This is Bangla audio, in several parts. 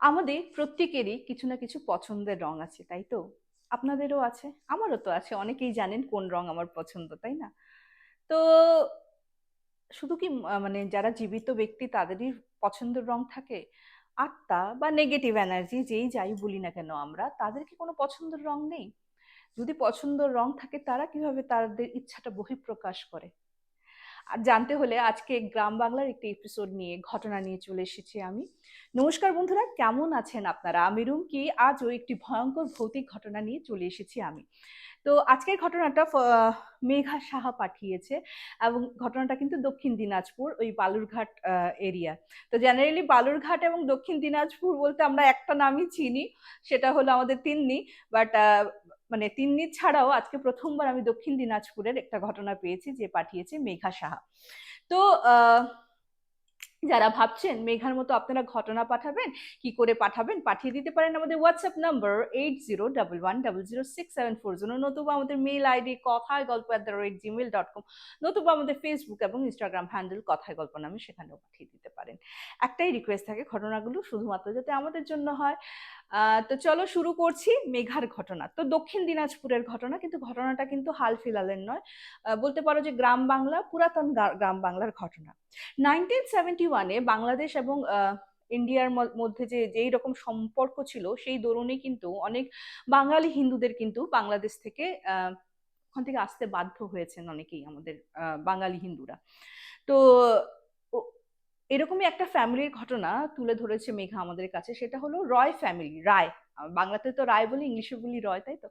আমাদের প্রত্যেকেরই কিছু না কিছু পছন্দের রং আছে, তাই তো? আপনাদেরও আছে, আমারও তো আছে, অনেকেই জানেন কোন রং আমার পছন্দ, তাই না? তো শুধু কি মানে যারা জীবিত ব্যক্তি তাদেরই পছন্দের রং থাকে? আত্মা বা নেগেটিভ এনার্জি যেই যাই বলি না কেন আমরা, তাদের কি কোনো পছন্দের রং নেই? যদি পছন্দের রং থাকে তারা কীভাবে তাদের ইচ্ছাটা বহিঃপ্রকাশ করে? জানতে হলে আজকে গ্রাম বাংলার একটি এপিসোড নিয়ে ঘটনা নিয়ে চলে এসেছি আমি। নমস্কার বন্ধুরা, কেমন আছেন আপনারা? আমি রুমকি, আজও একটি ভয়ঙ্কর ভৌতিক ঘটনা নিয়ে চলে এসেছি আমি। তো আজকের ঘটনাটা মেঘা সাহা পাঠিয়েছে এবং ঘটনাটা কিন্তু দক্ষিণ দিনাজপুর, ওই বালুরঘাট এরিয়া তো জেনারেলি বালুরঘাট এবং দক্ষিণ দিনাজপুর বলতে আমরা একটা নামই চিনি, সেটা হলো আমাদের তিন্নি। বাট মানে তিন্নি ছাড়াও আজকে প্রথমবার আমি দক্ষিণ দিনাজপুরের একটা ঘটনা পেয়েছি যে পাঠিয়েছে মেঘা সাহা। তো যারা ভাবছেন, মেঘার মতো আপনারা ঘটনা পাঠাবেন, কি করে পাঠাবেন, পাঠিয়ে দিতে পারেন আমাদের WhatsApp number eight zero double one double zero six seven four zero নতুবা আমাদের mail ID Kothay Golpo at the rate Gmail dot com নতুবা আমাদের ফেসবুক এবং ইনস্টাগ্রাম হ্যান্ডেল কথায় গল্প নামে সেখানেও পাঠিয়ে দিতে পারেন। একটাই রিকোয়েস্ট থাকে, ঘটনাগুলো শুধুমাত্র যাতে আমাদের জন্য হয়। তো চলো শুরু করছি মেঘার ঘটনা। তো দক্ষিণ দিনাজপুরের ঘটনা, কিন্তু ঘটনাটা কিন্তু হাল ফিলালের নয়। বলতে পারো যে গ্রাম বাংলা, পুরাতন গ্রাম বাংলার ঘটনা। নাইনটিন সেভেন্টি ওয়ানে বাংলাদেশ এবং ইন্ডিয়ার মধ্যে যে, যেই রকম সম্পর্ক ছিল, সেই দরুনে কিন্তু অনেক বাঙালি হিন্দুদের কিন্তু বাংলাদেশ থেকে ওখান থেকে আসতে বাধ্য হয়েছেন অনেকেই আমাদের বাঙালি হিন্দুরা। তো এরকমই একটা ফ্যামিলির ঘটনা তুলে ধরেছে মেঘা আমাদের কাছে সেটা হলো রয় ফ্যামিলি রায়। বাংলাতে তো রায় বলি, ইংলিশে বলি রয়, তাই তো?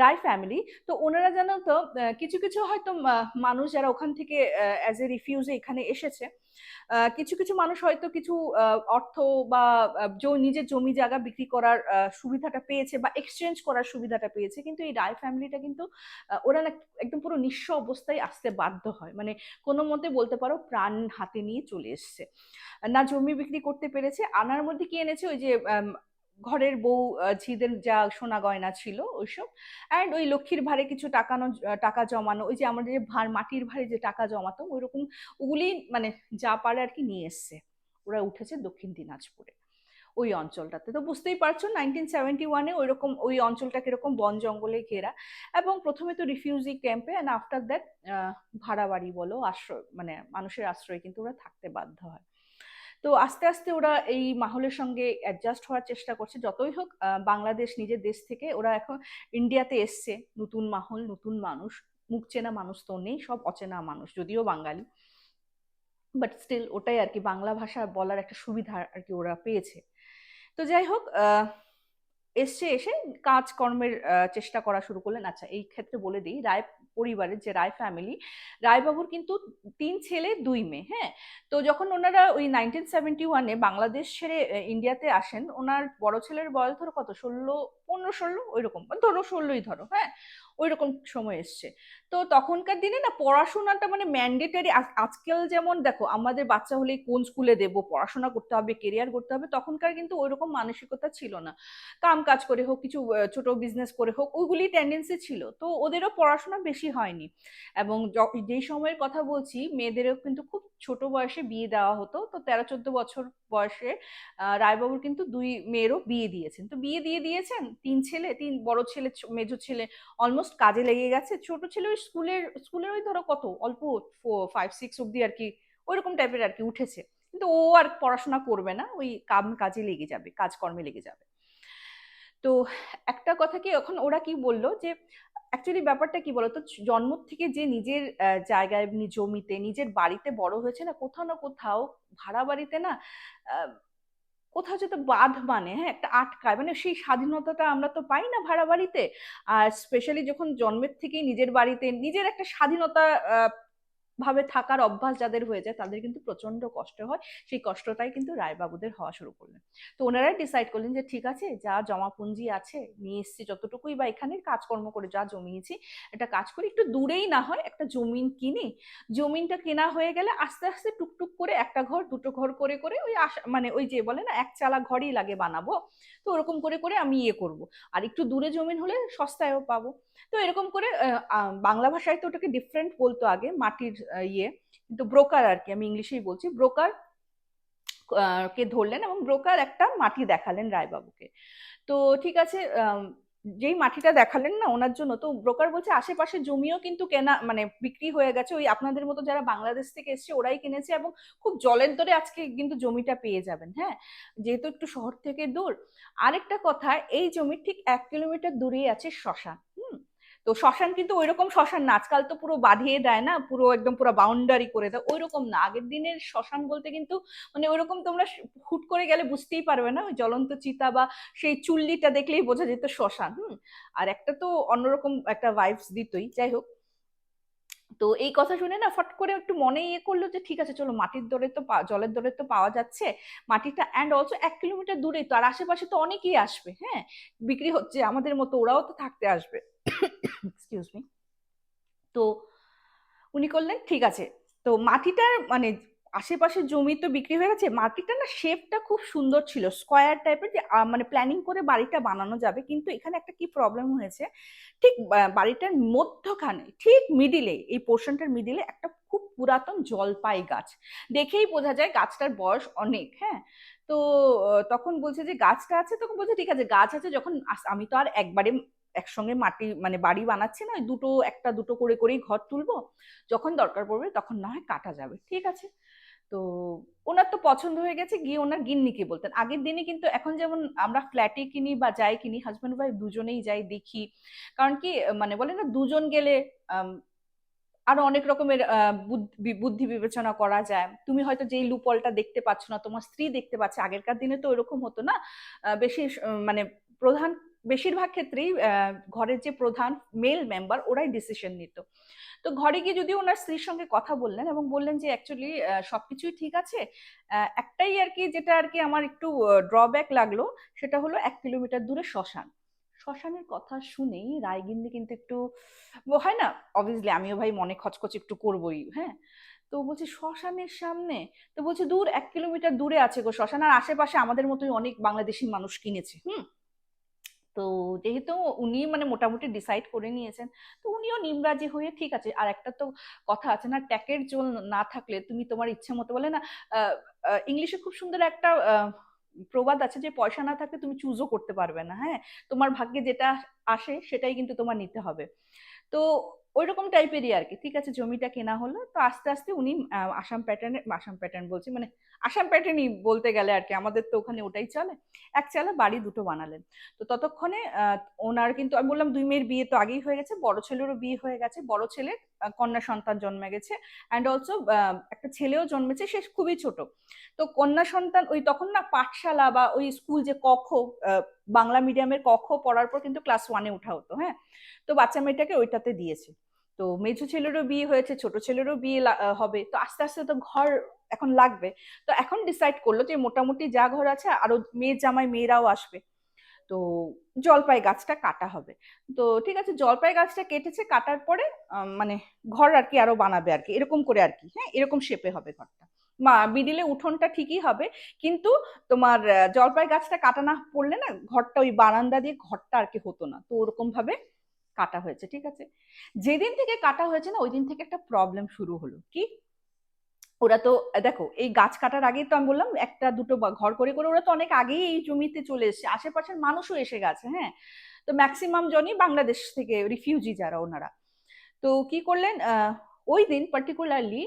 রায় ফ্যামিলি তো ওনারা জানো তো কিছু কিছু হয়তো মানুষ যারা ওখান থেকে অ্যাজ এ রিফিউজে এখানে এসেছে কিছু কিছু মানুষ হয়তো কিছু অর্থ বা নিজের জমি জায়গা বিক্রি করার সুবিধাটা পেয়েছে বা এক্সচেঞ্জ করার সুবিধাটা পেয়েছে, কিন্তু এই রায় ফ্যামিলিটা কিন্তু ওরা না একদম পুরো নিঃস্ব অবস্থায় আসতে বাধ্য হয়। মানে কোনো মতে বলতে পারো, প্রাণ হাতে নিয়ে চলে এসছে। না জমি বিক্রি করতে পেরেছে, আনার মধ্যে কি এনেছে? ওই যে ঘরের বউ ঝিদের যা সোনা গয়না ছিল ওইসব। অ্যান্ড ওই লক্ষ্মীর ভারে কিছু টাকানো টাকা জমানো, ওই যে আমাদের যে ভার, মাটির ভারে যে টাকা জমাতো ওইরকম ওগুলি মানে যা পারে আর কি নিয়ে এসছে। ওরা উঠেছে দক্ষিণ দিনাজপুরে, ওই অঞ্চলটাতে। তো বুঝতেই পারছ নাইনটিন সেভেন্টি ওয়ানে ওইরকম, ওই অঞ্চলটা কীরকম বন জঙ্গলে ঘেরা। এবং প্রথমে তো রিফিউজি ক্যাম্পে অ্যান্ড আফটার দ্যাট ভাড়া বাড়ি বলো, আশ্রয় মানে মানুষের আশ্রয়ে কিন্তু ওরা থাকতে বাধ্য হয়। তো আস্তে আস্তে ওরা এই মাহলের সঙ্গে অ্যাডজাস্ট হওয়ার চেষ্টা করছে। যতই হোক বাংলাদেশ নিজের দেশ থেকে ওরা এখন ইন্ডিয়াতে এসছে। নতুন মাহল, নতুন মানুষ। মুখ চেনা মানুষ তো নেই, সব অচেনা মানুষ, যদিও বাঙালি। বাট স্টিল ওটাই আর কি, বাংলা ভাষা বলার একটা সুবিধা আর কি ওরা পেয়েছে। তো যাই হোক এসছে এসে কাজকর্মের চেষ্টা করা শুরু করলেন। আচ্ছা এই ক্ষেত্রে বলে দিই, রায় পরিবারের যে রায় ফ্যামিলি রায়বাবুর কিন্তু তিন ছেলে, দুই মেয়ে হ্যাঁ? তো যখন ওনারা ওই নাইনটিন সেভেন্টি ওয়ানে বাংলাদেশ ছেড়ে ইন্ডিয়াতে আসেন, ওনার বড় ছেলের বয়স ধরো কত? ষোলো, পনেরো, ষোলো ওই রকম ধরো ষোলোই ধরো হ্যাঁ? ওই রকম সময় এসছে। তো তখনকার দিনে না পড়াশোনাটা মানে ম্যান্ডেটারি আজকাল যেমন দেখো আমাদের বাচ্চা হলেই কোন স্কুলে দেবো, পড়াশোনা করতে হবে কেরিয়ার করতে হবে, তখনকার কিন্তু ওইরকম মানসিকতা ছিল না। কাম কাজ করে হোক, কিছু ছোট বিজনেস করে হোক, ওইগুলি টেন্ডেন্সি ছিল। তো ওদেরও পড়াশোনা বেশি হয়নি। এবং যেই সময়ের কথা বলছি, মেয়েদেরও কিন্তু খুব ছোট বয়সে বিয়ে দেওয়া হতো। তো তেরো, চোদ্দ বছর বয়সে রায়বাবুর কিন্তু দুই মেয়েরও বিয়ে দিয়েছেন। তো বিয়ে দিয়ে দিয়েছেন, তিন ছেলে, তিন বড় ছেলে মেজো ছেলে অলমোস্ট কাজে লেগে গেছে। ছোট ছেলে ওই স্কুলের স্কুলের ওই ধরো কত? অল্প ফাইভ সিক্স অব্দি আর কি ওইরকম টাইপের আর কি উঠেছে। কিন্তু ও আর পড়াশোনা করবে না, ওই কাম কাজে লেগে যাবে, কাজকর্মে লেগে যাবে। তো একটা কথা কি, এখন ওরা কি বলল যে অ্যাকচুয়ালি ব্যাপারটা কি বলতো, জন্ম থেকে যে নিজের জায়গায় জমিতে, নিজের বাড়িতে বড় হয়েছে না, কোথাও না কোথাও, ভাড়া বাড়িতে না কোথাও যেতে বাঁধ মানে হ্যাঁ? একটা আটকায়। মানে সেই স্বাধীনতাটা আমরা তো পাই না ভাড়া বাড়িতে আর স্পেশালি যখন জন্মের থেকেই নিজের বাড়িতে নিজের একটা স্বাধীনতা ভাবে থাকার অভ্যাস যাদের হয়ে যায়, তাদের কিন্তু প্রচণ্ড কষ্ট হয়। সেই কষ্টটাই কিন্তু রায়বাবুদের হওয়া শুরু করলেন। তো ওনারাই ডিসাইড করলেন যে, ঠিক আছে, যা জমা পুঁজি আছে, নিয়ে এসছি যতটুকুই বা এখানে কাজকর্ম করে যা জমিয়েছি, একটা কাজ করি। একটু দূরেই না হয় একটা জমিন কিনি। জমিনটা কেনা হয়ে গেলে আস্তে আস্তে টুকটুক করে একটা ঘর, দুটো ঘর করে করে ওই মানে ওই যে বলে না, এক চালা ঘরই লাগে বানাবো। তো ওরকম করে করে আমি ইয়ে করব। আর একটু দূরে জমিন হলে সস্তায়ও পাবো। তো এরকম করে বাংলা ভাষায় তো ওটাকে ডিফারেন্ট বলতো আগে, মাটির ইয়ে। কিন্তু ব্রোকার আর কি, আমি ইংলিশেই বলছি। ব্রোকার কে ধরলেন এবং ব্রোকার একটা মাটি দেখালেন রায়বাবুকে। তো ঠিক আছে যেই মাটিটা দেখালেন না, ওনার জন্য তো ব্রোকার বলছে, আশেপাশে জমিও কিন্তু কেনা মানে বিক্রি হয়ে গেছে। ওই আপনাদের মতো যারা বাংলাদেশ থেকে এসছে, ওরাই কিনেছে এবং খুব জলের দরে আজকে কিন্তু জমিটা পেয়ে যাবেন। হ্যাঁ যেহেতু একটু শহর থেকে দূর। আরেকটা কথা, এই জমির ঠিক এক কিলোমিটার দূরেই আছে শ্মশান। তো শ্মশান কিন্তু ওইরকম শ্মশান না। আজকাল তো পুরো বাঁধিয়ে দেয় না, পুরো একদম পুরো বাউন্ডারি করে দেয়, ওইরকম না। আগের দিনের শ্মশান বলতে কিন্তু মানে ওইরকম তোমরা হুট করে গেলে বুঝতেই পারবে না, ওই জ্বলন্ত চিতা বা সেই চুল্লিটা দেখলেই বোঝা যেত শ্মশান, হুম। আর একটা তো অন্যরকম একটা ভাইবস দিতই, যাই হোক। তো এই কথা শুনে না ফট করে একটু মনে ইয়ে করল যে, ঠিক আছে, চলো, মাটির দরে তো জলের দরে তো পাওয়া যাচ্ছে। মাটিটা অ্যান্ড অলসো এক কিলোমিটার দূরেই তো, আর আশেপাশে তো অনেকেই আসবে হ্যাঁ। বিক্রি হচ্ছে আমাদের মতো, ওরাও তো থাকতে আসবে। এক্সকিউজ মি তো উনি করলেন, ঠিক আছে। তো মাটিটার মানে আশেপাশের জমি তো বিক্রি হয়ে গেছে, মাটিটা না শেপটা খুব সুন্দর ছিল। স্কোয়ার টাইপের যে মানে প্ল্যানিং করে বাড়িটা বানানো যাবে। কিন্তু এখানে একটা কি প্রবলেম হয়েছে, ঠিক বাড়িটার মধ্যখানে, ঠিক মিডিলে এই পোর্শনটার মিডিলে একটা খুব পুরাতন জলপাই গাছ। দেখেই বোঝা যায় গাছটার বয়স অনেক হ্যাঁ? তো তখন বলছে যে, গাছটা আছে? তখন বলছে, ঠিক আছে, গাছ আছে। যখন আমি তো আর একবারে একসঙ্গে মাটি মানে বাড়ি বানাচ্ছি না দুটো, একটা দুটো করে করেই ঘর তুলবো। যখন দরকার পড়বে তখন না হয় কাটা যাবে, ঠিক আছে? তো ওনার তো পছন্দ হয়ে গেছে, গিয়ে ওনার গিন্নিকে বলতেন। আগের দিনে কিন্তু এখন যেমন আমরা ফ্ল্যাটে কিনি বা যাই কিনি হাজব্যান্ড ওয়াইফ দুজনেই যাই দেখি। কারণ কি মানে বলে না, দুজন গেলে আরও অনেক রকমের বুদ্ধি বিবেচনা করা যায়। তুমি হয়তো যেই লুপলটা দেখতে পাচ্ছ না, তোমার স্ত্রী দেখতে পাচ্ছে, আগেরকার দিনে তো ওরকম হতো না। বেশি মানে প্রধান বেশিরভাগ ক্ষেত্রেই ঘরের যে প্রধান মেল মেম্বার ওরাই ডিসিশন নিত। তো ঘরে গিয়ে যদি ওনার স্ত্রীর সঙ্গে কথা বললেন এবং বললেন যে অ্যাকচুয়ালি সবকিছুই ঠিক আছে। একটাই আর কি যেটা আর কি আমার একটু ড্রব্যাক লাগল, সেটা হলো এক কিলোমিটার দূরে শ্মশান। শ্মশানের কথা শুনেই রায়গিন্নি কিন্তু একটু, হয় না? অবভিয়াসলি আমিও ভাই মনে খচখচ একটু করবোই হ্যাঁ? তো বলছি, শ্মশানের সামনে? তো বলছে, দূর, এক কিলোমিটার দূরে আছে গো শ্মশান। আর আশেপাশে আমাদের মতোই অনেক বাংলাদেশি মানুষ কিনেছে, হুম? তো যেহেতু উনি মানে মোটামুটি ডিসাইড করে নিয়েছেন, তো উনিও নিমরাজি হয়ে ঠিক আছে, আর একটা তো কথা আছে না, ট্যাকের জল না থাকলে তুমি তোমার ইচ্ছে মতো বলে না ইংলিশে খুব সুন্দর একটা প্রবাদ আছে যে পয়সা না থাকলে তুমি চুজও করতে পারবে না হ্যাঁ? তোমার ভাগ্যে যেটা আসে সেটাই কিন্তু তোমার নিতে হবে। তো ওই রকম টাইপেরই আর কি, ঠিক আছে, জমিটা কেনা হলো, তো আস্তে আস্তে উনি আসাম প্যাটার্নে আসাম প্যাটার্ন বলছি মানে আসাম প্যাটার্নই বলতে গেলে আর কি আমাদের তো ওখানে ওটাই চলে। এক চালা বাড়ি দুটো বানালেন। তো ততক্ষণে ওনার কিন্তু আমি বললাম দুই মেয়ের বিয়ে তো আগেই হয়ে গেছে বড় ছেলেরও বিয়ে হয়ে গেছে বড় আহ, কন্যা সন্তান জন্মে গেছে অ্যান্ড অলসো একটা ছেলেও জন্মেছে সে খুবই ছোট। তো কন্যা সন্তান ওই তখন না পাঠশালা বা ওই স্কুল যে আহ, বাংলা মিডিয়ামের কখ পড়ার পর কিন্তু ক্লাস ওয়ানে ওঠা হতো হ্যাঁ? তো বাচ্চা মেয়েটাকে ওইটাতে দিয়েছে। তো মেজো ছেলেরও বিয়ে হয়েছে ছোট ছেলেরও বিয়ে হবে। তো আস্তে আস্তে তো ঘর এখন লাগবে। তো এখন ডিসাইড করল যে মোটামুটি যা ঘর আছে আরও মেয়ে জামাই মেয়েরাও আসবে। তো জলপাই গাছটা কাটা হবে। তো ঠিক আছে, জলপাই গাছটা কেটেছে, কাটার পরে মানে ঘর আর কি আরও বানাবে আর কি, এরকম করে আর কি হ্যাঁ এরকম শেপে হবে ঘরটা। মা মিডিলে উঠোনটা ঠিকই হবে, কিন্তু তোমার জলপাই গাছটা কাটা না পড়লে না ঘরটা ওই বারান্দা দিয়ে ঘরটা আর কি হতো না। তো ওরকম ভাবে কাটা হয়েছে, ঠিক আছে? যেদিন থেকে কাটা হয়েছে না ওই দিন থেকে একটা প্রবলেম শুরু হলো। কি? ওরা তো, দেখো, এই গাছ কাটার আগেই তো আমি বললাম, একটা দুটো ঘর করে করে ওরা তো অনেক আগেই এই জমিতে চলে এসেছে। আশেপাশের মানুষও এসে গেছে হ্যাঁ? তো ম্যাক্সিমাম জনই বাংলাদেশ থেকে রিফিউজি যারা ওনারা। তো কি করলেন ওই দিন পার্টিকুলারলি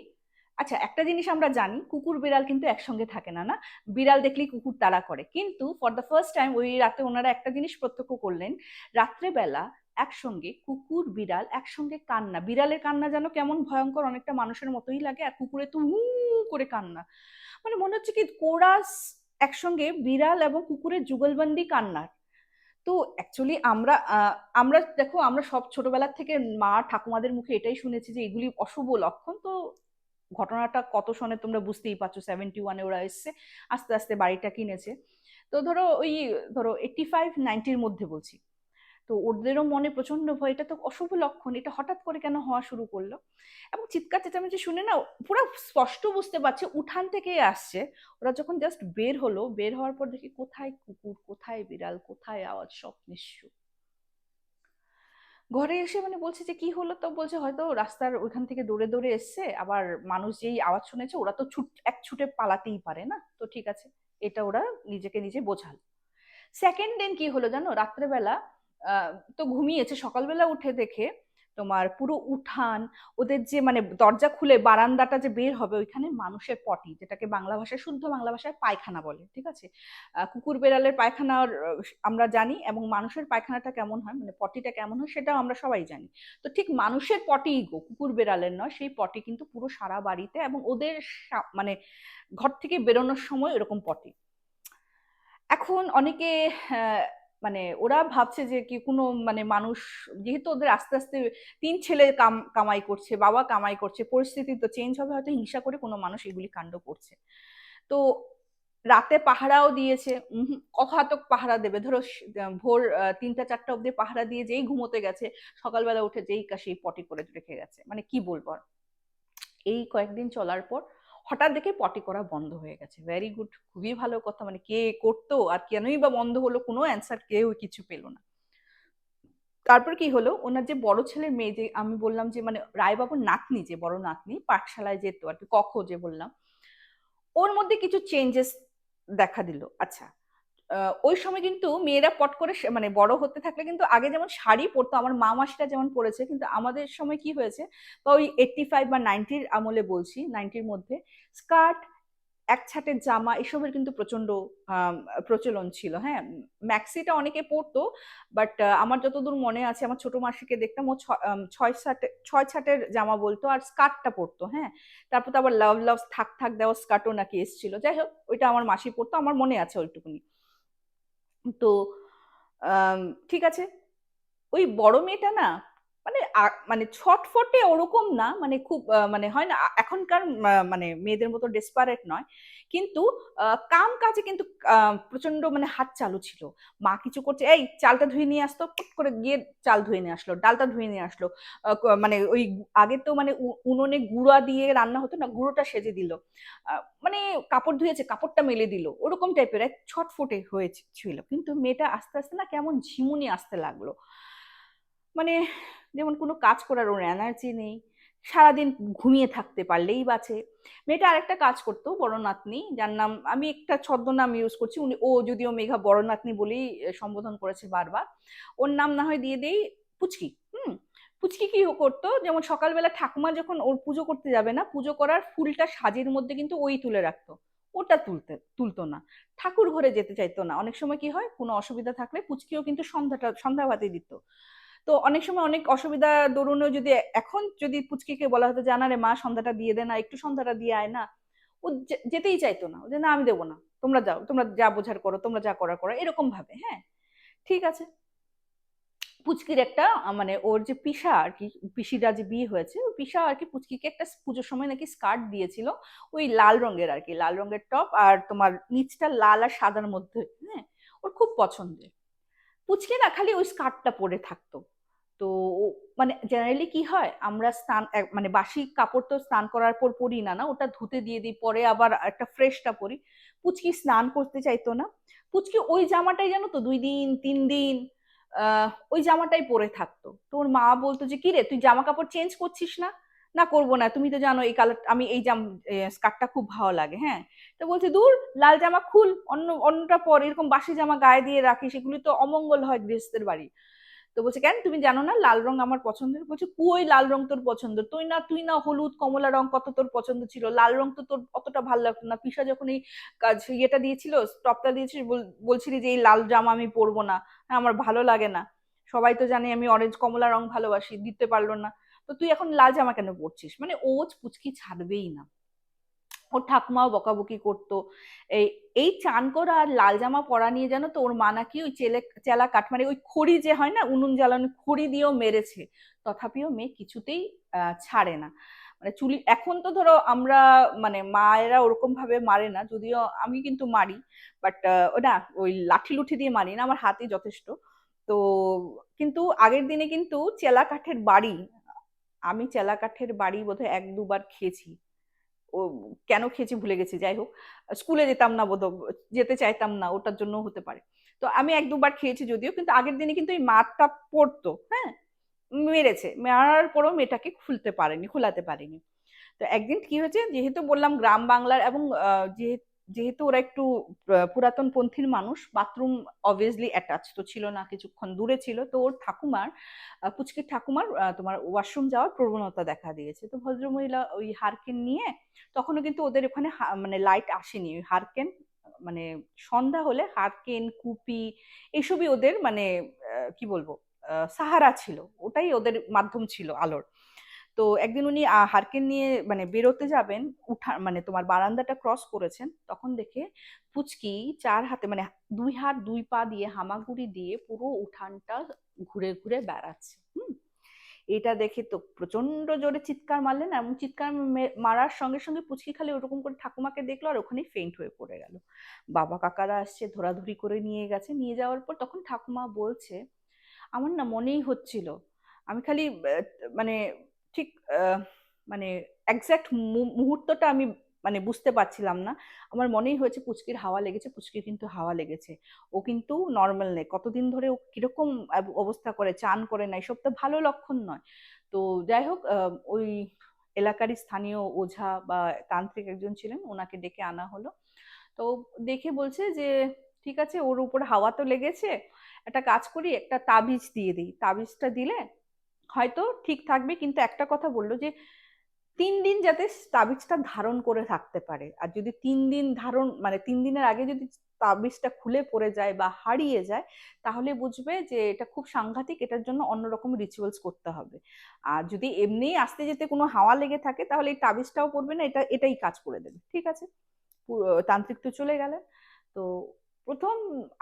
আচ্ছা একটা জিনিস আমরা জানি, কুকুর, বিড়াল কিন্তু একসঙ্গে থাকে না না? বিড়াল দেখলেই কুকুর তাড়া করে। কিন্তু ফর দ্য ফার্স্ট টাইম ওই রাতে ওনারা একটা জিনিস প্রত্যক্ষ করলেন, রাত্রেবেলা একসঙ্গে কুকুর, বিড়াল একসঙ্গে কান্না। বিড়ালের কান্না যেন কেমন ভয়ঙ্কর, অনেকটা মানুষের মতোই লাগে আর কুকুরে তো হু করে কান্না। মানে মনে হচ্ছে কি কোরাস একসঙ্গে বিড়াল এবং কুকুরের যুগলবন্দি কান্নার তো অ্যাকচুয়ালি আমরা আমরা দেখো, আমরা সব ছোটবেলার থেকে মা ঠাকুমাদের মুখে এটাই শুনেছি যে এগুলি অশুভ লক্ষণ। তো ঘটনাটা কত সনে তোমরা বুঝতেই পারছ সেভেন্টি ওয়ানে ওরা এসছে, আস্তে আস্তে বাড়িটা কিনেছে। তো ধরো ওই, ধরো এইটটি ফাইভ নাইনটির মধ্যে বলছি। তো ওদেরও মনে প্রচণ্ড ভয়, এটা তো অশুভ লক্ষণ, এটা হঠাৎ করে কেন হওয়া শুরু করল? এবং চিৎকার চেঁচামেচি শুনে না পুরো স্পষ্ট বুঝতে পারছে উঠান থেকেই আসছে। ওরা যখন জাস্ট বের হলো, বের হওয়ার পর দেখি কোথায় কুকুর, কোথায় বিড়াল, কোথায় আওয়াজ সব নিঃস্ব। ঘরে এসে মানে বলছে যে, কি হলো? তো বলছে, হয়তো রাস্তার ওইখান থেকে দৌড়ে দৌড়ে এসছে, আবার মানুষ যেই আওয়াজ শুনেছে, ওরা তো ছুট, এক ছুটে পালাতেই পারে না? তো ঠিক আছে, এটা ওরা নিজেকে নিজে বোঝাল। সেকেন্ড দিন কি হলো জানো? রাত্রেবেলা তো ঘুমিয়েছে। সকালবেলা উঠে দেখে তোমার পুরো উঠান, ওদের যে মানে দরজা খুলে বারান্দাটা যে বের হবে ওইখানে মানুষের পটি, যেটাকে বাংলা ভাষায় শুদ্ধ বাংলা ভাষায় পায়খানা বলে, ঠিক আছে? কুকুর বেড়ালের পায়খানার আমরা জানি এবং মানুষের পায়খানাটা কেমন হয় মানে পটিটা কেমন হয় সেটাও আমরা সবাই জানি। তো ঠিক মানুষের পটি গো, কুকুর বেড়ালের নয়, সেই পটি কিন্তু পুরো সারা বাড়িতে এবং ওদের মানে ঘর থেকে বেরোনোর সময় এরকম পটি। এখন অনেকে মানে ওরা ভাবছে যে কি কোনো মানে মানুষ, যেহেতু ওদের আস্তে আস্তে তিন ছেলে কাম, কামাই করছে, বাবা কামাই করছে, পরিস্থিতি তো চেঞ্জ হবে, হয়তো হিংসা করে কোনো মানুষ এগুলি কাণ্ড করছে। তো রাতে পাহারাও দিয়েছে অঘাতক পাহারা দেবে। ধরো ভোর তিনটা, চারটা অব্দি পাহারা দিয়ে যেই ঘুমোতে গেছে, সকালবেলা উঠে যেই সেই পটি করে রেখে গেছে। মানে কি বলব এই কয়েকদিন চলার পর হঠাৎ দেখে পটি করা বন্ধ হয়ে গেছে। ভেরি গুড খুবই ভালো কথা। মানে কে করতো আর কেনই বা বন্ধ হলো কোনো অ্যান্সার কেউ কিছু পেল না। তারপর কি হলো? ওনার যে বড় ছেলের মেয়ে যে আমি বললাম যে মানে রায়বাবুর নাতনি যে, বড় নাতনি, পাঠশালায় যেত আর কি কখ যে বললাম, ওর মধ্যে কিছু চেঞ্জেস দেখা দিল। আচ্ছা ওই সময় কিন্তু মেয়েরা পট করে মানে বড় হতে থাকলে কিন্তু আগে যেমন শাড়ি পরতো, আমার মা মাসিরা যেমন পরেছে, কিন্তু আমাদের সময় কি হয়েছে? বা ওই এইটটি ফাইভ বা নাইনটির আমলে বলছি নাইনটির মধ্যে স্কার্ট এক ছাটের জামা, এসবের কিন্তু প্রচণ্ড প্রচলন ছিল হ্যাঁ? ম্যাক্সিটা অনেকে পরতো বাট আমার যতদূর মনে আছে, আমার ছোট মাসিকে দেখতাম, ও ছয় ছাটে, ছয় ছাটের জামা বলতো, আর স্কার্টটা পরতো হ্যাঁ? তারপর তো আবার লাভ লাভ থাক থাক, দেওয়া স্কার্টও নাকি এসছিল। যাই হোক, ওইটা আমার মাসি পরতো, আমার মনে আছে ওইটুকুনি। তো ঠিক আছে? ওই বড় মেয়েটা না মানে মানে ছটফটে ওরকম না মানে খুব মানে হয় না, এখনকার মানে মেয়েদের মতো ডেসপারেট নয়। কিন্তু কাম কাজে কিন্তু প্রচণ্ড মানে হাত চালু ছিল। মা কিছু করছে, এই চালটা ধুয়ে নিয়ে আসতো। পট করে গিয়ে চাল ধুয়ে নিয়ে আসলো, ডালটা ধুয়ে নিয়ে আসলো। মানে ওই আগে তো মানে উনুনে গুঁড়া দিয়ে রান্না হতো না, গুঁড়োটা সেজে দিল। মানে কাপড় ধুয়েছে, কাপড়টা মেলে দিল। ওরকম টাইপের এক ছটফটে হয়েছিল। কিন্তু মেয়েটা আস্তে আস্তে না কেমন ঝিমুনি আসতে লাগল। মানে যেমন কোনো কাজ করার ওর এনার্জি নেই, সারাদিন ঘুমিয়ে থাকতে পারলেই বাঁচে। মেয়েটা আরেকটা কাজ করতো বড় নাতনি যার নাম, আমি একটা ছদ্মনাম ইউজ করছি, উনি, ও যদিও মেঘা বড় নাতনি বলেই সম্বোধন করেছে বারবার, ওর নাম না হয় দিয়ে দেই পুচকি, হুম? পুচকি কি করতো, যেমন সকালবেলা ঠাকুমা যখন ওর পুজো করতে যাবে না, পুজো করার ফুলটা সাজের মধ্যে কিন্তু ওই তুলে রাখতো, ওটা তুলতে, তুলতো না। ঠাকুর ঘরে যেতে চাইতো না। অনেক সময় কি হয়, কোনো অসুবিধা থাকলে পুচকিও কিন্তু সন্ধ্যাটা সন্ধ্যাবাতি দিত। তো অনেক সময় অনেক অসুবিধা দরুনও যদি এখন যদি পুচকিকে বলা হতো জানা রে মা, সন্ধ্যাটা দিয়ে দে না, একটু সন্ধ্যাটা দিয়ে আয় না। ও যেতেই চাইতো না। যে, না, আমি দেবো না। তোমরা যাও, তোমরা যা বোঝার করো, তোমরা যা করার করো। এরকম ভাবে হ্যাঁ? ঠিক আছে। পুচকির একটা মানে ওর যে পিসা আর কি, পিসিরা যে বিয়ে হয়েছে ওই পিসা আর কি পুচকিকে একটা পুজোর সময় নাকি স্কার্ট দিয়েছিল, ওই লাল রঙের আর কি, লাল রঙের টপ আর তোমার নিচটা লাল আর সাদার মধ্যে হ্যাঁ? ওর খুব পছন্দের। পুচকে না, খালি ওই স্কার্টটা পরে থাকতো। তো মানে জেনারেলি কি হয়, আমরা স্নান মানে বাসি কাপড় তো স্নান করার পর পরি না না? ওটা ধুতে দিয়ে দিই, পরে আবার একটা ফ্রেশটা পরি। পুচকি স্নান করতে চাইতো না। পুচকি ওই জামাটাই জানো তো, দুই দিন, তিন দিন ওই জামাটাই পরে থাকতো। তোর মা বলতো যে, কিরে, তুই জামা কাপড় চেঞ্জ করছিস না? না, করব না। তুমি তো জানো, এই কালার আমি এই জাম স্কার্টটা খুব ভালো লাগে। হ্যাঁ? তো বলছে, দূর, লাল জামা খুল, অন্য, অন্যটা পর। এরকম বাসি জামা গায়ে দিয়ে রাখিস, এগুলি তো অমঙ্গল হয় গৃহস্থের বাড়ি। তো বলছে, কেন? তুমি জানো না, লাল রং আমার পছন্দের? বলছে, কই লাল রং তোর পছন্দ? তুই না তুই না হলুদ, কমলা রং কত তোর পছন্দ ছিল? লাল রং তো তোর অতটা ভালো লাগতো না। পিসা যখন এই কাজ, ইয়েটা দিয়েছিল, টপটা দিয়েছিল বলছিলি যে, এই লাল জামা আমি পরবো না হ্যাঁ আমার ভালো লাগে না। সবাই তো জানে আমি অরেঞ্জ কমলা রং ভালোবাসি, দিতে পারল না। তো তুই এখন লাল জামা কেন পরছিস? মানে ও পুচকি ছাড়বেই না। ওর ঠাকুমাও বকাবকি করতো। এই এই চান করা আর লাল জামা পরা নিয়ে জানো তো, ওর মা নাকি ওই চেলে, চেলা কাঠ মানে ওই খড়ি যে হয় না, উনুন জ্বালানো খড়ি দিয়েও মেরেছে। তথাপিও মেয়ে কিছুতেই ছাড়ে না। মানে চুলি, এখন তো ধরো আমরা মানে মায়েরা ওরকম ভাবে মারে না, যদিও আমি কিন্তু মারি বাট ওটা ওই লাঠি লুঠি দিয়ে মারি না, আমার হাতে যথেষ্ট। তো, কিন্তু আগের দিনে কিন্তু চেলা কাঠের বাড়ি, আমি চেলা কাঠের বাড়ি বোধহয় এক দুবার খেয়েছি। ও কেন খেয়েছি ভুলে গেছি, যাই হোক। স্কুলে যেতাম না বোধ, যেতে চাইতাম না, ওটার জন্য হতে পারে। তো আমি এক দুবার খেয়েছি যদিও, কিন্তু আগের দিনে কিন্তু এই মাঠটা পড়তো হ্যাঁ? মেরেছে। মারার পরও মেয়েটাকে খুলতে পারেনি, খোলাতে পারেনি। তো একদিন কি হয়েছে, যেহেতু বললাম গ্রাম বাংলার এবং যেহেতু যেহেতু ওরা একটু পুরাতন পন্থীর মানুষ, বাথরুম অবভিয়াসলি অ্যাটাচ তো ছিল না, কিছুক্ষণ দূরে ছিল। তো ওর ঠাকুমার পুচকির ঠাকুমার তোমার ওয়াশরুম যাওয়ার প্রবণতা দেখা দিয়েছে। তো ভদ্রমহিলা ওই হারকেন নিয়ে, তখনও কিন্তু ওদের ওখানে মানে লাইট আসেনি। ওই হারকেন মানে সন্ধ্যা হলে হারকেন, কুপি এসবই ওদের মানে কি বলব সাহারা ছিল। ওটাই ওদের মাধ্যম ছিল আলোর। তো একদিন উনি হারকেন নিয়ে মানে বেরোতে যাবেন, উঠা মানে তোমার বারান্দাটা ক্রস করেছেন, তখন দেখে পুচকি চার হাতে মানে দুই হাত, দুই পা দিয়ে, হামাগুড়ি দিয়ে পুরো উঠানটা ঘুরে ঘুরে বেড়াচ্ছে, হুম? এটা দেখে তো প্রচণ্ড জোরে চিৎকার মারলেন এবং চিৎকার মারার সঙ্গে সঙ্গে পুচকি খালি ওরকম করে ঠাকুমাকে দেখল আর ওখানেই ফেন্ট হয়ে পড়ে গেল। বাবা কাকারা আসছে, ধরাধরি করে নিয়ে গেছে, নিয়ে যাওয়ার পর তখন ঠাকুমা বলছে, আমার না মনেই হচ্ছিল, আমি খালি মানে ঠিক মানে একজ্যাক্ট মুহূর্তটা আমি মানে বুঝতে পারছিলাম না। আমার মনেই হয়েছে পুচকির হাওয়া লেগেছে, পুচকির কিন্তু হাওয়া লেগেছে। ও কিন্তু নর্মাল নেই। কতদিন ধরে ও কীরকম অবস্থা করে, চান করে না, এসব তো ভালো লক্ষণ নয়। তো যাই হোক ওই এলাকারই স্থানীয় ওঝা বা তান্ত্রিক একজন ছিলেন, ওনাকে ডেকে আনা হলো। তো দেখে বলছে যে, ঠিক আছে, ওর উপর হাওয়া তো লেগেছে। একটা কাজ করি, একটা তাবিজ দিয়ে দিই। তাবিজটা দিলে হয়তো ঠিক থাকবে, কিন্তু একটা কথা বলল যে, তিন দিন যাতে তাবিজটা ধারণ করে থাকতে পারে। আর যদি তিন দিন ধারণ মানে তিন দিনের আগে যদি তাবিজটা খুলে পড়ে যায় বা হারিয়ে যায়, তাহলে বুঝবে যে এটা খুব সাংঘাতিক, এটার জন্য অন্যরকম রিচুয়ালস করতে হবে। আর যদি এমনি আসতে যেতে কোনো হাওয়া লেগে থাকে, তাহলে এই তাবিজটাও পড়বে না, এটা, এটাই কাজ করে দেবে। ঠিক আছে? তান্ত্রিক তো চলে গেলে তো প্রথম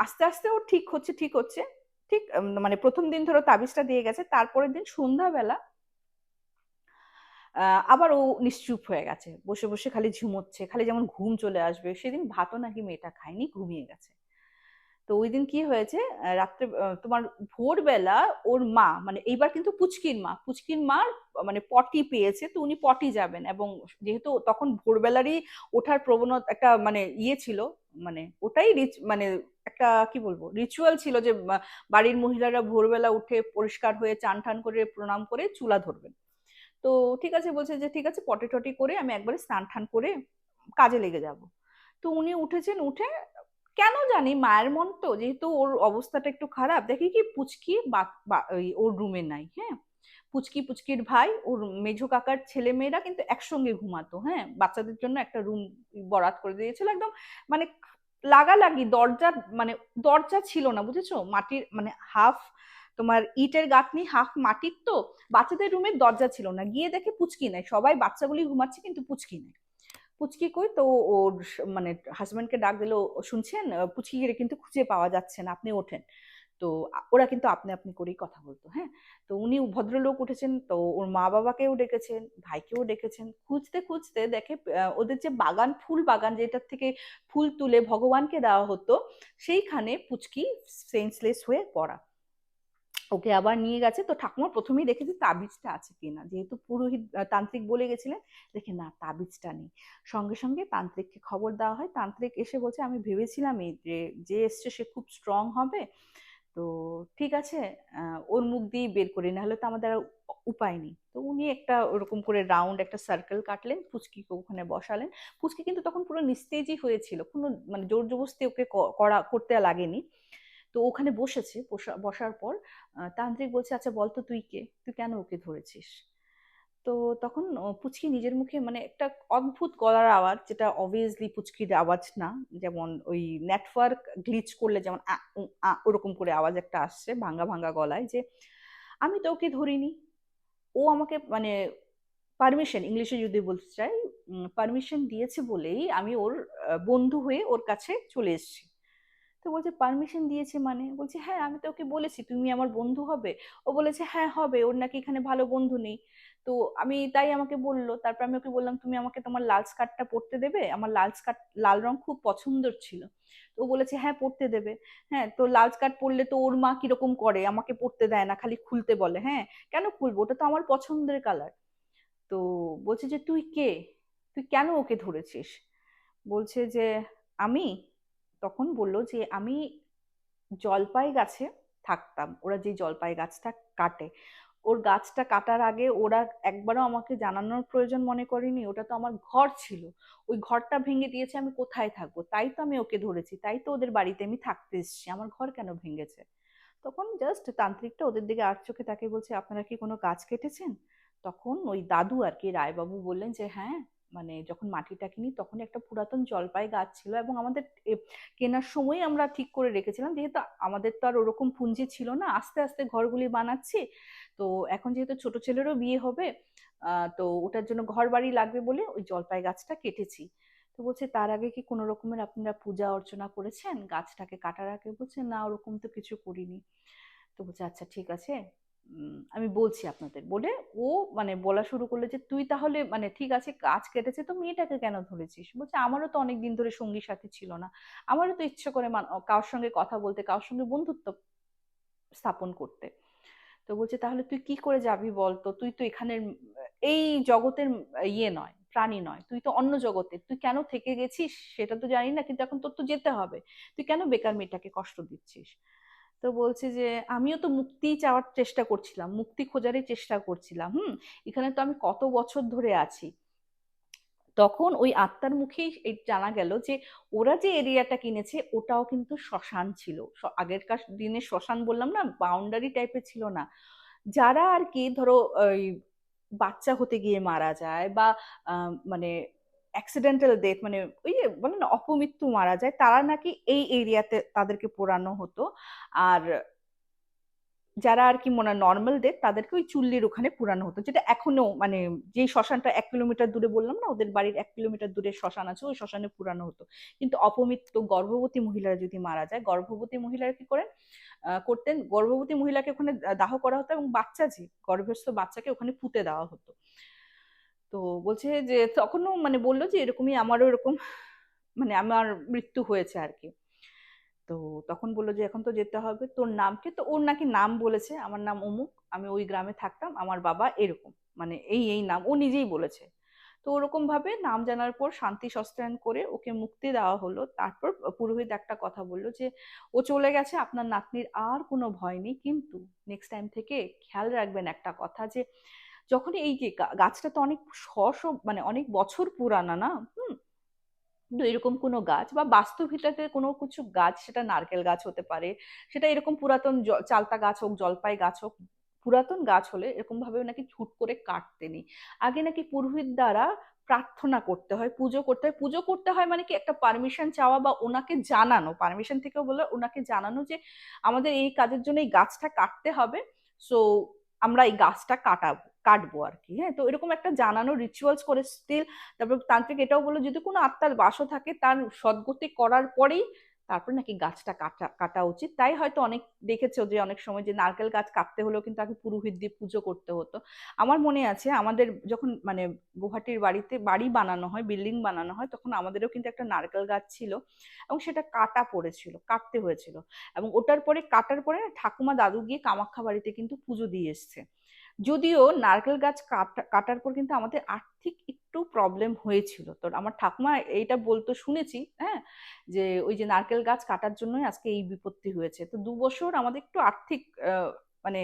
আস্তে আস্তে ও ঠিক হচ্ছে ঠিক হচ্ছে। ঠিক মানে প্রথম দিন ধরো তাবিজটা দিয়ে গেছে, তারপরের দিন সন্ধ্যাবেলা আবার ও নিশ্চুপ হয়ে গেছে। বসে বসে খালি ঝুমোচ্ছে, খালি যেমন ঘুম চলে আসবে। সেদিন ভাতও নাকি মেয়েটা খায়নি, ঘুমিয়ে গেছে। তো ওই দিন কি হয়েছে রাত্রে তোমার ভোরবেলা ওর মা মানে এইবার কিন্তু পুচকির মা, পুচকির মার মানে পটি পেয়েছে, তো উনি পটি যাবেন। এবং যেহেতু তখন ভোরবেলারই ওঠার প্রবণতা, একটা মানে ইয়ে ছিল মানে ওটাই রিচ মানে একটা, কি বলব রিচুয়াল ছিল যে বাড়ির মহিলারা ভোরবেলা উঠে পরিষ্কার হয়ে চান টান করে, প্রণাম করে চুলা ধরবেন। তো ঠিক আছে, বলছে যে, ঠিক আছে, পটে টটি করে আমি একবারে স্নান টান করে কাজে লেগে যাব। তো উনি উঠেছেন, উঠে, কেন জানি মায়ের মন তো, যেহেতু ওর অবস্থাটা একটু খারাপ, দেখি কি পুচকি বা ওর রুমে নাই হ্যাঁ? পুচকি পুচকির ভাই, ওর মেঝো কাকার ছেলে মেয়েরা কিন্তু একসঙ্গে ঘুমাতো হ্যাঁ? বাচ্চাদের জন্য একটা রুম বরাত করে দিয়েছিল, একদম মানে লাগালাগি, দরজা মানে দরজা ছিল না, বুঝেছ? মাটির মানে হাফ তোমার ইটের গাঁথনি, হাফ মাটির তো, বাচ্চাদের রুমের দরজা ছিল না। গিয়ে দেখে পুচকি নাই। সবাই বাচ্চাগুলি ঘুমাচ্ছে কিন্তু পুচকি নাই। পুচকি কই? তো ওর মানে হাজব্যান্ডকে ডাক দিল, শুনছেন? পুচকিকে কিন্তু খুঁজে পাওয়া যাচ্ছে না, আপনি ওঠেন। তো ওরা কিন্তু আপনি আপনি করেই কথা বলতো হ্যাঁ? তো উনি ভদ্রলোক উঠেছেন, তো ওর মা বাবাকেও ডেকেছেন, ভাইকেও ডেকেছেন। খুঁজতে খুঁজতে দেখে ওদের যে বাগান, ফুল বাগান যেটার থেকে ফুল তুলে ভগবানকে দেওয়া হতো, সেইখানে পুচকি সেন্সলেস হয়ে পড়া। ওকে আবার নিয়ে গেছে। তো ঠাকুমা প্রথমেই দেখেছে তাবিজটা আছে কিনা। যেহেতু পুরোহিত তান্ত্রিক বলে গেছিলেন, দেখে না, তাবিজটা নেই। সঙ্গে সঙ্গে তান্ত্রিককে খবর দেওয়া হয়। তান্ত্রিক এসে বলছে, আমি ভেবেছিলাম এই যে যে এসছে সে খুব স্ট্রং হবে। তো ঠিক আছে ওর মুখ দিয়ে বের করি, নাহলে তো আমাদের উপায় নেই। তো উনি একটা ওরকম করে রাউন্ড একটা সার্কেল কাটলেন, পুচকিকে ওখানে বসালেন। পুচকি কিন্তু তখন পুরো নিস্তেজই হয়েছিল, কোনো মানে জোর জবস্তি ওকে করা, করতে লাগেনি। তো ওখানে বসেছে বসার পর তান্ত্রিক বলছে আচ্ছা বলতো তুই কে? তুই কেন ওকে ধরেছিস? তো তখন পুচকি নিজের মুখে মানে একটা অদ্ভুত গলার আওয়াজ, যেটা অবভিয়াসলি পুচকির আওয়াজ না। যেমন ওই নেটওয়ার্ক গ্লিচ করলে যেমন ওরকম করে আওয়াজ একটা আসছে ভাঙ্গা ভাঙ্গা গলায় যে, আমি তো ওকে ধরিনি। ও আমাকে মানে পারমিশন ইংলিশে যদি বলতে চাই পারমিশন দিয়েছে বলেই আমি ওর বন্ধু হয়ে ওর কাছে চলে এসেছি। তো বলছে পারমিশন দিয়েছে মানে? বলছে হ্যাঁ আমি তো ওকে বলেছি, তুমি আমার বন্ধু হবে। ও বলেছে হ্যাঁ হবে, ওর নাকি এখানে ভালো বন্ধু নেই। তো আমি তাই আমাকে বলল, তারপর আমি ওকে বললাম, তুমি আমাকে তোমার লাল স্কার্টটা পরতে দেবে? আমার লাল স্কার্ট, লাল রং খুব পছন্দর ছিল। তো ও বলেছে হ্যাঁ পরতে দেবে। হ্যাঁ তো লাল স্কার্ট পরলে তো ওর মা কীরকম করে, আমাকে পরতে দেয় না, খালি খুলতে বলে হ্যাঁ? কেন খুলবো? ওটা তো আমার পছন্দের কালার। তো বলছে যে, তুই কে? তুই কেন ওকে ধরেছিস? বলছে যে, আমি? তখন বলল যে, আমি জলপাই গাছে থাকতাম। ওরা যে জলপাই গাছটা কাটে, ওর গাছটা কাটার আগে ওরা একবারও আমাকে জানানোর প্রয়োজন মনে করেনি। ওটা তো আমার ঘর ছিল। ওই ঘরটা ভেঙে দিয়েছে, আমি কোথায় থাকব? তাই তো আমি ওকে ধরেছি, তাই তো ওদের বাড়িতে আমি থাকতে এসেছি। আমার ঘর কেন ভেঙেছে? তখন জাস্ট তান্ত্রিকটা ওদের দিকে আর চোখে তাকে বলছে, আপনারা কি কোনো গাছ কেটেছেন? তখন ওই দাদু আর কি রায়বাবু বললেন যে হ্যাঁ মানে যখন মাটিটা কিনি তখন একটা পুরাতন জলপাই গাছ ছিল এবং আমাদের কেনার সময় আমরা ঠিক করে রেখেছিলাম। যেহেতু আমাদের তো আর ওরকম পুঁজি ছিল না, আস্তে আস্তে ঘরগুলি বানাচ্ছি। তো এখন যেহেতু ছোট ছেলেরও বিয়ে হবে তো ওটার জন্য ঘর বাড়ি লাগবে বলে ওই জলপাই গাছটা কেটেছি। তো বলছে, তার আগে কি কোনো রকমের আপনারা পূজা অর্চনা করেছেন? গাছটাকে কাটার আগে? বলছে, না, ওরকম তো কিছু করিনি। তো বলছে আচ্ছা ঠিক আছে। আমি বলছি আপনাদের। বলে ও মানে বলা শুরু করল যে, তুই তাহলে মানে ঠিক আছে, কাজ কেটেছে তো মেয়েটাকে কেন ধরেছিস? বলছে, আমারও তো অনেক দিন ধরে সঙ্গী সাথী ছিল না। আমারও তো ইচ্ছে করে কারোর সঙ্গে কথা বলতে, কারোর সঙ্গে বন্ধুত্ব স্থাপন করতে। তো বলছে, তাহলে তুই কি করে যাবি বল তো? তুই তো এখানের এই জগতের ইয়ে নয়, প্রাণী নয়। তুই তো অন্য জগতে তুই কেন থেকে গেছিস সেটা তো জানি না, কিন্তু এখন তোর তো যেতে হবে। তুই কেন বেকার মেয়েটাকে কষ্ট দিচ্ছিস? তো বলছে যে, আমিও তো মুক্তি চাওয়ার চেষ্টা করছিলাম, মুক্তি খোঁজারই চেষ্টা করছিলাম, হুম? এখানে তো আমি কত বছর ধরে আছি। তখন ওই আত্মার মুখেই জানা গেল যে, ওরা যে এরিয়াটা কিনেছে, ওটাও কিন্তু শ্মশান ছিল। আগেরকার দিনে শ্মশান বললাম না বাউন্ডারি টাইপের ছিল না। যারা আর কি ধরো, ওই বাচ্চা হতে গিয়ে মারা যায় বা মানে অ্যাক্সিডেন্টাল ডেথ মানে ওই যে বলে না, অপমৃত্যু মারা যায়, তারা নাকি এই এরিয়াতে তাদেরকে পোড়ানো হতো। আর যারা আর কি মনে নর্মাল ডেথ তাদেরকে ওই চুল্লির ওখানে পুরানো হতো, যেটা এখনও মানে যেই শ্মশানটা এক কিলোমিটার দূরে বললাম না, ওদের বাড়ির এক কিলোমিটার দূরে শ্মশান আছে, ওই শ্মশানে পুরানো হতো। কিন্তু অপমৃত্যু, গর্ভবতী মহিলারা যদি মারা যায়, গর্ভবতী মহিলারা কি করেন? করতেন, গর্ভবতী মহিলাকে ওখানে দাহ করা হতো এবং বাচ্চা যে, গর্ভস্থ বাচ্চাকে ওখানে পুঁতে দেওয়া হতো। তো বলছে যে, তখনও মানে বলল যে, এরকমই আমারও এরকম মানে আমার মৃত্যু হয়েছে আর কি তো তখন বলল যে, এখন তো যেতে হবে। তোর নামকে, তো ওর নাকি নাম বলেছে, আমার নাম অমুক, আমি ওই গ্রামে থাকতাম, আমার বাবা এরকম মানে এই এই নাম, ও নিজেই বলেছে। তো ওরকম ভাবে নাম জানার পর শান্তি সস্তায়ন করে ওকে মুক্তি দেওয়া হলো। তারপর পুরোহিত একটা কথা বলল যে, ও চলে গেছে, আপনার নাতনির আর কোনো ভয় নেই, কিন্তু নেক্সট টাইম থেকে খেয়াল রাখবেন একটা কথা যে যখন এই যে গাছটা তো অনেক শশ মানে অনেক বছর পুরানা না? হুম? কিন্তু এরকম কোনো গাছ বা বাস্তুভিটাতে কোনো কিছু গাছ, সেটা নারকেল গাছ হতে পারে, সেটা এরকম পুরাতন চালতা গাছ হোক, জলপাই গাছ হোক, পুরাতন গাছ হলে এরকম ভাবে নাকি ছুট করে কাটতে নেই। আগে নাকি পুরোহিত দ্বারা প্রার্থনা করতে হয়, পুজো করতে হয়। পুজো করতে হয় মানে কি একটা পারমিশন চাওয়া বা ওনাকে জানানো। পারমিশন থেকেও বলে ওনাকে জানানো যে আমাদের এই কাজের জন্য এই গাছটা কাটতে হবে সো আমরা এই গাছটা কাটাবো। কাটবো আর কি হ্যাঁ? তো এরকম একটা জানানো রিচুয়ালস করে স্টিল তারপর তান্ত্রিক এটাও বলল যদি কোনো আত্মার বাসও থাকে তার সদ্গতি করার পরেই তারপর নাকি গাছটা কাটা কাটা উচিত। তাই হয়তো অনেক দেখেছ যে অনেক সময় যে নারকেল গাছ কাটতে হলেও কিন্তু আগে পুরোহিত দিয়ে পুজো করতে হতো। আমার মনে আছে আমাদের যখন মানে গুহাটির বাড়িতে বাড়ি বানানো হয় বিল্ডিং বানানো হয়, তখন আমাদেরও কিন্তু একটা নারকেল গাছ ছিল এবং সেটা কাটা পড়েছিল, কাটতে হয়েছিল এবং ওটার পরে, কাটার পরে ঠাকুমা দাদু গিয়ে কামাখ্যা বাড়িতে কিন্তু পুজো দিয়ে এসছে। যদিও নারকেল গাছ কাটার পর কিন্তু আমাদের আর্থিক একটু প্রবলেম হয়েছিল। তো আমার ঠাকুমা এইটা বলতো, শুনেছি হ্যাঁ যে ওই যে নারকেল গাছ কাটার জন্যই আজকে এই বিপত্তি হয়েছে। তো দু বছর আমাদের একটু আর্থিক মানে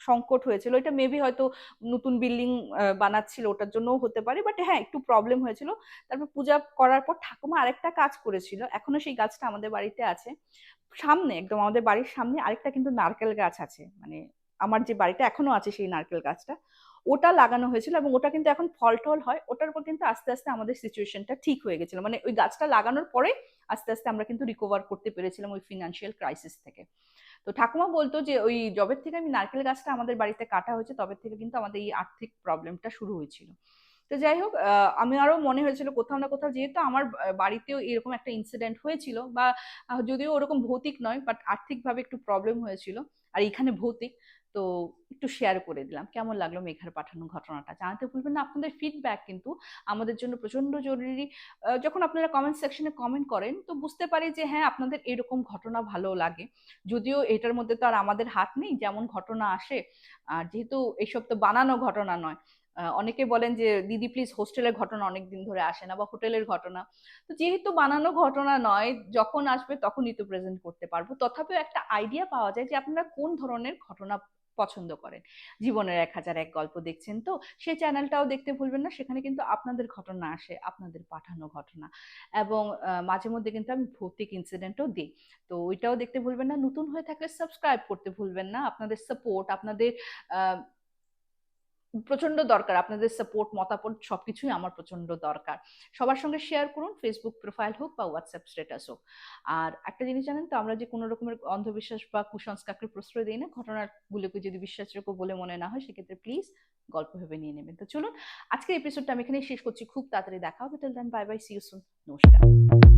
সংকট হয়েছিল। এটা মেবি হয়তো নতুন বিল্ডিং বানাচ্ছিল, ওটার জন্যও হতে পারে বাট হ্যাঁ একটু প্রবলেম হয়েছিল। তারপর পূজা করার পর ঠাকুমা আরেকটা কাজ করেছিল। এখনও সেই গাছটা আমাদের বাড়িতে আছে। সামনে, একদম আমাদের বাড়ির সামনে আরেকটা কিন্তু নারকেল গাছ আছে। মানে আমার যে বাড়িটা এখনও আছে সেই নারকেল গাছটা, ওটা লাগানো হয়েছিল এবং ওটা কিন্তু এখন ফল টল হয়, ওটার উপর কিন্তু আস্তে আস্তে আমাদের সিচুয়েশনটা ঠিক হয়ে গেছিল। মানে ওই গাছটা লাগানোর পরে আস্তে আস্তে আমরা কিন্তু রিকভার করতে পেরেছিলাম ওই ফিনান্সিয়াল ক্রাইসিস থেকে। তো ঠাকুমা বলতো যে ওই জবের থেকে আমি নারকেল গাছটা আমাদের বাড়িতে কাটা হয়েছে তবে থেকে কিন্তু আমাদের এই আর্থিক প্রবলেমটা শুরু হয়েছিল। তো যাই হোক আমি আরও মনে হয়েছিল কোথাও না কোথাও যেহেতু আমার বাড়িতেও এরকম একটা ইনসিডেন্ট হয়েছিল বা যদিও ওরকম ভৌতিক নয় বাট আর্থিকভাবে একটু প্রবলেম হয়েছিল। আর এখানে ভৌতিক তো একটু শেয়ার করে দিলাম। কেমন লাগল মেঘার পাঠানো ঘটনাটা? জানাতে ভুলবেন না। আপনাদের ফিডব্যাক কিন্তু আমাদের জন্য প্রচণ্ড জরুরি। যখন আপনারা কমেন্ট সেকশনে কমেন্ট করেন, তো বুঝতে পারি যে হ্যাঁ আপনাদের এরকম ঘটনা ভালো লাগে। যদিও এটার মধ্যে তো আর আমাদের হাত নেই, যেমন ঘটনা আসে। আর যেহেতু এইসব তো বানানো ঘটনা নয় অনেকে বলেন যে, দিদি প্লিজ হোস্টেলের ঘটনা অনেক দিন ধরে আসে না বা হোটেলের ঘটনা। তো যেহেতু বানানো ঘটনা নয়, যখন আসবে তখনই তো প্রেজেন্ট করতে পারব। তথাপিও একটা আইডিয়া পাওয়া যায় যে, আপনারা কোন ধরনের ঘটনা পছন্দ করেন। জীবনের এক হাজার এক গল্প দেখছেন তো, সেই চ্যানেলটাও দেখতে ভুলবেন না, সেখানে কিন্তু আপনাদের ঘটনা আসে, আপনাদের পাঠানো ঘটনা। এবং মাঝে মধ্যে কিন্তু আমি ভৌতিক ইনসিডেন্টও দিই। তো ওইটাও দেখতে ভুলবেন না, নতুন হয়ে থাকলে সাবস্ক্রাইব করতে ভুলবেন না। আপনাদের সাপোর্ট আপনাদের প্রচণ্ড দরকার। আপনাদের সাপোর্ট মতামত সবকিছুই আমার প্রচণ্ড দরকার। সবার সঙ্গে শেয়ার করুন ফেসবুক প্রোফাইল হোক বা হোয়াটসঅ্যাপ স্ট্যাটাস হোক। আর একটা জিনিস জানেন তো, আমরা যে কোনো রকমের অন্ধবিশ্বাস বা কুসংস্কারকে প্রশ্রয় দিই না, ঘটনাগুলোকে যদি বিশ্বাসযোগ্য বলে মনে না হয়, সেক্ষেত্রে প্লিজ গল্প ভেবে নিয়ে নেবেন। তো চলুন, আজকের এপিসোডটা আমি এখানেই শেষ করছি। খুব তাড়াতাড়ি দেখা হবে। Till then bye bye see you soon নমস্কার।